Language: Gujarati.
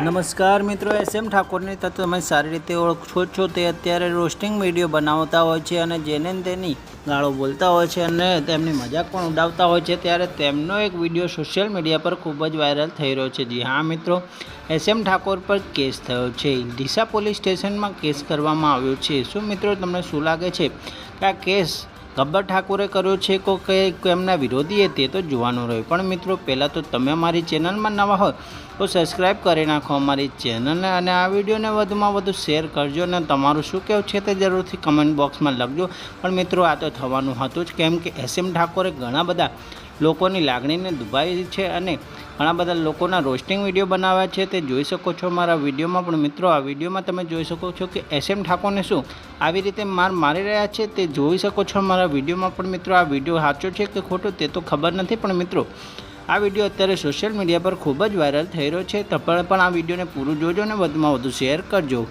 નમસ્કાર મિત્રો, એસ એમ ઠાકોરની તો તમે સારી રીતે ઓળખો છો. તે અત્યારે રોસ્ટિંગ વીડિયો બનાવતા હોય છે અને જેને તેની ગાળો બોલતા હોય છે અને તેમની મજાક પણ ઉડાવતા હોય છે. ત્યારે તેમનો એક વીડિયો સોશિયલ મીડિયા પર ખૂબ જ વાયરલ થઈ રહ્યો છે. જી હા મિત્રો, એસ એમ ઠાકોર પર કેસ થયો છે. ડીસા પોલીસ સ્ટેશનમાં કેસ કરવામાં આવ્યો છે. શું મિત્રો, તમને શું લાગે છે? કે આ કેસ ગબ્બર ઠાકોરે કર્યો છે કો કે એમના વિરોધીએ તે તો જોવાનું રહ્યું. પણ મિત્રો, પહેલાં તો તમે અમારી ચેનલમાં નવા હોય તો સબસ્ક્રાઈબ કરી નાખો અમારી ચેનલને અને આ વિડીયોને વધુમાં વધુ શેર કરજો અને તમારું શું કહેવું છે તે જરૂરથી કમેન્ટ બોક્સમાં લખજો. પણ મિત્રો, આ તો થવાનું હતું જ. કેમ કે એસ એમ ઠાકોરે ઘણા બધા લોકોની લાગણીને દુભાવી છે અને ઘણા બધા લોકોના રોસ્ટિંગ વીડિયો બનાવ્યા છે, તે જોઈ શકો છો મારા વિડીયોમાં. પણ મિત્રો, આ વિડીયોમાં તમે જોઈ શકો છો કે એસ એમ ઠાકોરને શું આવી રીતે માર મારી રહ્યા છે, તે જોઈ શકો છો મારા વિડીયોમાં. પણ મિત્રો, આ વીડિયો સાચો છે કે ખોટો, તે તો ખબર નથી. પણ મિત્રો, આ વીડિયો અત્યારે સોશિયલ મીડિયા પર ખૂબ જ વાયરલ થઈ રહ્યો છે. તમે પણ આ વિડીયોને પૂરું જોજો અને વધુમાં વધુ શેર કરજો.